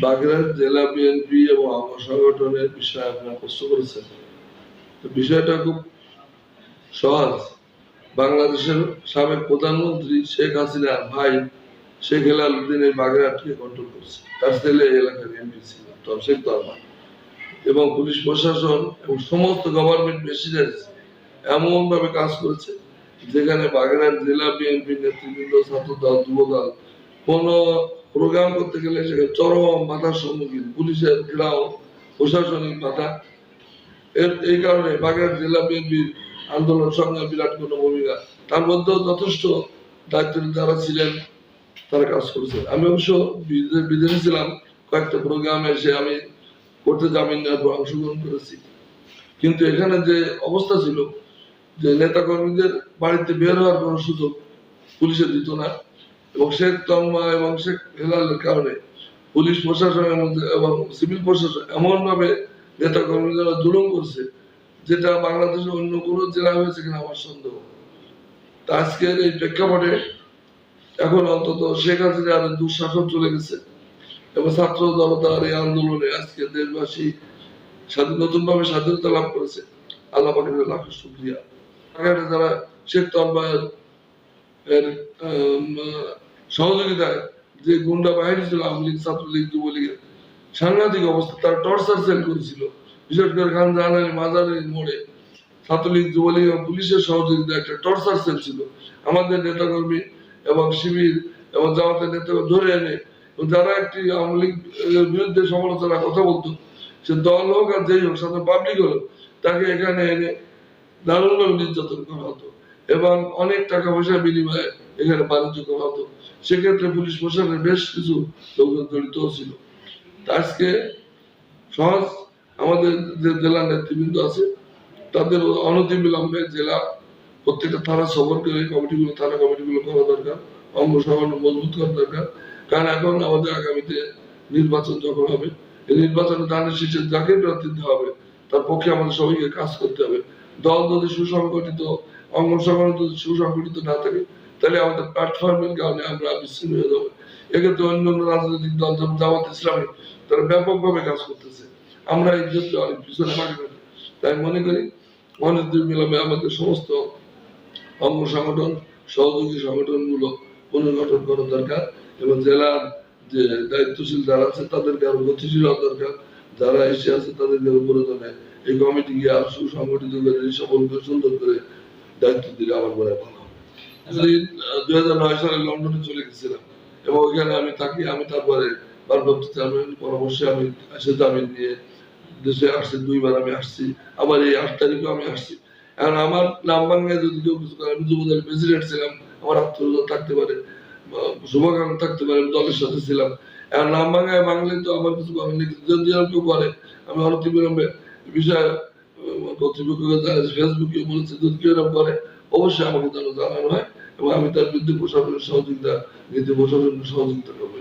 বাগেরহাট জেলা বিএনপি এবং আমার সংগঠনের বিষয়ে আপনারা প্রশ্ন করেছেন। বিষয়টা খুব সহজ। বাংলাদেশের সাবেক প্রধানমন্ত্রী শেখ হাসিনার ভাই শেখ হেলাল উদ্দিন এই বাগেরহাটকে কন্ট্রোল করছে। তার ছেলে এলাকার এমপি ছিল শেখ তরমান এবং পুলিশ প্রশাসন এবং সমস্ত গভর্নমেন্ট মেশিনারিজ এমন ভাবে কাজ করেছে যেখানে বাগেরহাট জেলা বিএনপি নেতৃবৃন্দ, ছাত্রদল, যুবদল, কোন প্রোগ্রাম করতে গেলে সেখানে চরম বাধার সম্মুখীন, পুলিশের ঘেরাও প্রশাসনিক বাধা। এর, এই কারণে বাগেরহাট জেলা বিএনপির আন্দোলন সংগ্রাম বিরাট কোনো ভূমিকা। তার মধ্যেও যথেষ্ট দায়িত্ব যারা ছিলেন, তারা কাজ করেছে আমি অবশ্য বিদে- বিদেশে ছিলাম, কয়েকটা প্রোগ্রামে এসে আমি করতে জামিন নেওয়ার অংশগ্রহণ করেছি। কিন্তু এখানে যে অবস্থা ছিল, যে নেতা কর্মীদের বাড়িতে বের হওয়ার কোনো সুযোগ পুলিশে দিত না। এবং শেখ তন্মা এবং শেখ হেলালের কারণে পুলিশ প্রশাসন এবং এবং সিভিল প্রশাসন এমন ভাবে নেতা কর্মীদের জুলুম করছে যেটা বাংলাদেশের অন্য কোনো জেলা হয়েছে কিনা আমার সন্দেহ। তা আজকের এই প্রেক্ষাপটে এখন অন্তত শেখ হাসিনার দুঃশাসন চলে গেছে এবং ছাত্র জনতার এই আন্দোলনে আজকে দেশবাসী স্বাধীন নতুন ভাবে স্বাধীনতা লাভ করেছে। আল্লাহ পাকের লাখ শুক্রিয়া। যারা শেখ আম, সহযোগিতায় যে গুন্ডা বাহিনী ছিল, আওয়ামী লীগ, ছাত্রলীগ যুবলীগের সাংঘাতিক অবস্থা, তারা টর্চার সেল করেছিল। বিশেষ করে খান জাহানারি মাজারের মোড়ে ছাত্রলীগ, যুবলীগ এবং পুলিশের সহযোগিতায় একটা টর্চার সেল ছিল। আমাদের নেতাকর্মী এবং শিবির এবং জামাতের নেতাকে ধরে এনে যারা একটি আওয়ামী লীগ বিরুদ্ধে সমালোচনা কথা বলতো, সে দল হোক আর যেই হোক সাথে পাবলিক হলো, তাকে এখানে এনে দারুণভাবে নির্যাতন করা হতো। এবং অনেক টাকা পয়সা বিনিময়ে এখানে বাণিজ্য করা হতো সেক্ষেত্রে পুলিশ প্রশাসনের বেশ কিছু লোকজন জড়িত ছিল। আজকে সহজ আমাদের যে জেলা নেতৃবৃন্দ আছে, তাদের অনতি বিলম্বে জেলা প্রত্যেকটা থানা সফর করে কমিটিগুলো, থানা কমিটিগুলো করা দরকার, অঙ্গ সংগঠন মজবুত করা দরকার। কারণ এখন আমাদের আগামীতে নির্বাচন যখন হবে, এই নির্বাচনে ধানের শীষে যাকে প্রার্থী দেওয়া হবে, তার পক্ষে আমাদের সবাইকে কাজ করতে হবে। দল যদি সুসংগঠিত অঙ্গ সংগঠন যদি সুসংগঠিত না থাকে, তাহলে আমাদের প্ল্যাটফর্মের কারণে আমরা বিচ্ছিন্ন হয়ে যাব। এক্ষেত্রে অন্য অন্য রাজনৈতিক দল যেমন জামাত ইসলামী, তারা ব্যাপকভাবে কাজ করতেছে। আমরা এই ক্ষেত্রে অনেক পিছনে থাকি। তাই মনে করি অনেক বিলম্বে আমাদের সমস্ত অঙ্গ সংগঠন, সহযোগী সংগঠনগুলো পুনর্গঠন করা দরকার এবং জেলার যে দায়িত্বশীল যারা আছে, তাদেরকে আরও গতিশীল হওয়া দরকার। যারা এসে আছে, তাদেরকে প্রয়োজনে এই কমিটি গিয়ে আরও সুসংগঠিত করে সকলকে সুন্দর করে দায়িত্ব দিলে আমার মনে ভালো হাজার নয় সালে লন্ডনে চলে গেছিলাম এবং ওইখানে আমি থাকি, আমি তারপরে পরামর্শে আমি দেশে দুইবার আমি আসছি, আবার এই আট আমি আসছি। এখন আমার নাম ভাঙে যদি কেউ কিছু করে, আমি প্রেসিডেন্ট ছিলাম, আমার আত্মীয় থাকতে পারে, বা থাকতে পারে, আমি দলের সাথে ছিলাম। এখন নাম ভাঙায় বাংলায় তো আমার কিছু কিন্তু যদি কেউ করে, আমি অনতি বিলম্বে বিষয়ে কর্তৃপক্ষকে ফেসবুকে বলেছে যদি কেউ এরকম করে অবশ্যই আমাকে যেন জানানো হয় এবং আমি তার বিরুদ্ধে প্রশাসনের সহযোগিতা নিতে প্রশাসনের সহযোগিতা করব।